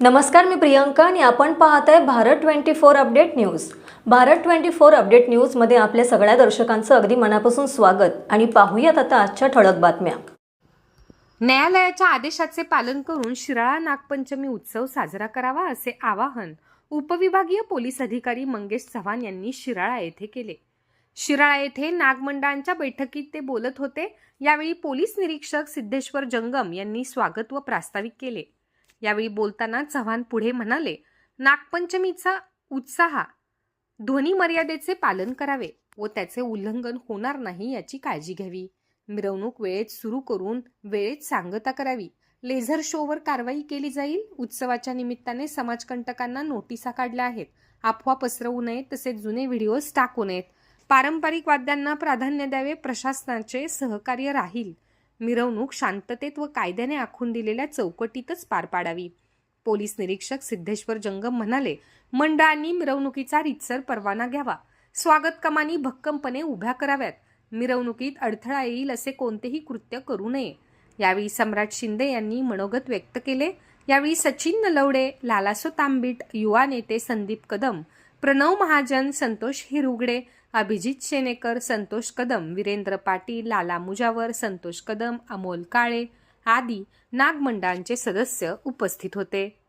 नमस्कार मी प्रियंका आणि आपण पाहत आहे Bharat twenty four update news. Bharat twenty four update न्यूजमध्ये आपल्या सगळ्या दर्शकांचं अगदी मनापासून स्वागत आणि पाहूयात आता आजच्या ठळक बातम्या. न्यायालयाच्या आदेशाचे पालन करून शिराळा नागपंचमी उत्सव साजरा करावा असे आवाहन उपविभागीय पोलीस अधिकारी मंगेश चव्हाण यांनी शिराळा येथे केले. शिराळा येथे नागमंडळांच्या बैठकीत ते बोलत होते. यावेळी पोलीस निरीक्षक सिद्धेश्वर जंगम यांनी स्वागत व प्रास्ताविक केले. यावेळी बोलताना चव्हाण पुढे म्हणाले नागपंचमीचा उत्साह ध्वनी मर्यादेचे पालन करावे व त्याचे उल्लंघन होणार नाही याची काळजी घ्यावी. मिरवणूक वेळेत सुरू करून वेळेत सांगता करावी. लेझर शोवर कारवाई केली जाईल. उत्सवाच्या निमित्ताने समाजकंटकांना नोटिसा काढल्या आहेत. अफवा पसरवू नयेत तसेच जुने व्हिडिओज टाकू नयेत. पारंपरिक वाद्यांना प्राधान्य द्यावे प्रशासनाचे सहकार्य राहील. मिरवणूक शांततेत व कायद्याने आखून दिलेल्या चौकटीतच पार पाडावी. पोलीस निरीक्षक सिद्धेश्वर जंगम म्हणाले मंडळांनी मिरवणुकीचा रितसर परवाना घ्यावा. स्वागत कमानी भक्कमपणे उभ्या कराव्यात. मिरवणुकीत अडथळा येईल असे कोणतेही कृत्य करू नये. यावेळी सम्राट शिंदे यांनी मनोगत व्यक्त केले. यावेळी सचिन नलवडे लालासो तांबीट युवा नेते संदीप कदम प्रणव महाजन संतोष हिरुगडे अभिजित शेनेकर संतोष कदम वीरेंद्र पाटील लाला मुजावर संतोष कदम अमोल काळे आदी नागमंडळांचे सदस्य उपस्थित होते.